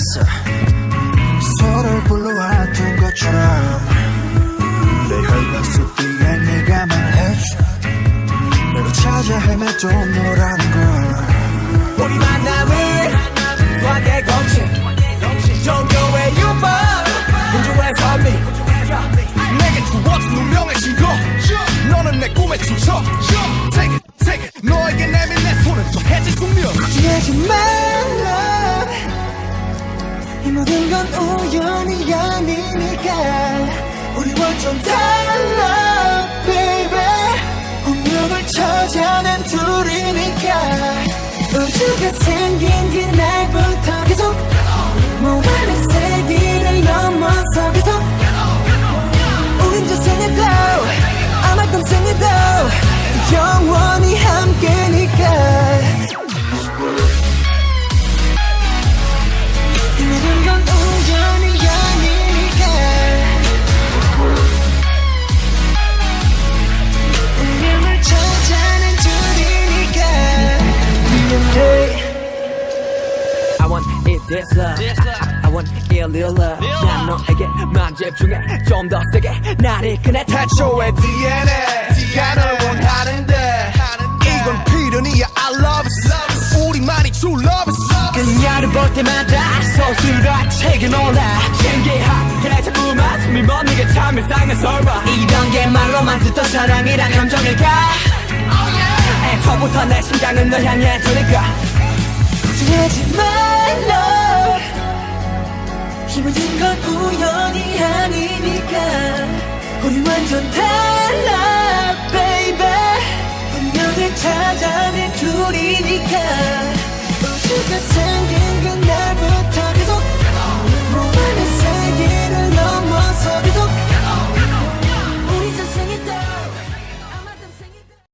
만났어. 서로를 불러왔던 것처럼 내 혈관 속 뒤에 네가 말해줘 너를 찾아 헤맸던 너라는 걸. 우리 만남은 과대 공식 종교의 유머 민주의 선미 내게 주어진 운명의 신고 너는 내 꿈의 주처 Take it, take it 너에게 내민 내 손은 정해진 숙명. 지내지 말라 건 우연이 아니니까. 우리 완전 달라 baby. 운명을 찾아낸 둘이니까. 우주가 생긴 그날 I want it this love. I want it real love. 난 너에게만 집중해 좀 더 세게 나를 꺼내 태초의 DNA 네가 널 원하는데. 이건 필연이야. I love it 우리만이 true love it 그녀를 볼 때마다 서술같이 놀라. 신기하게 자꾸만 숨이 멎는 참 일상의 설마. 이런 게 말로만 듣던 사랑이란 감정일까? 애초부터 내 심장은 널 향해 두니까 하지 말라. 힘든 건 우연이 아니니까 우리 완전 달라 baby. 운명을 찾아낸 둘이니까. 우주가 생긴 건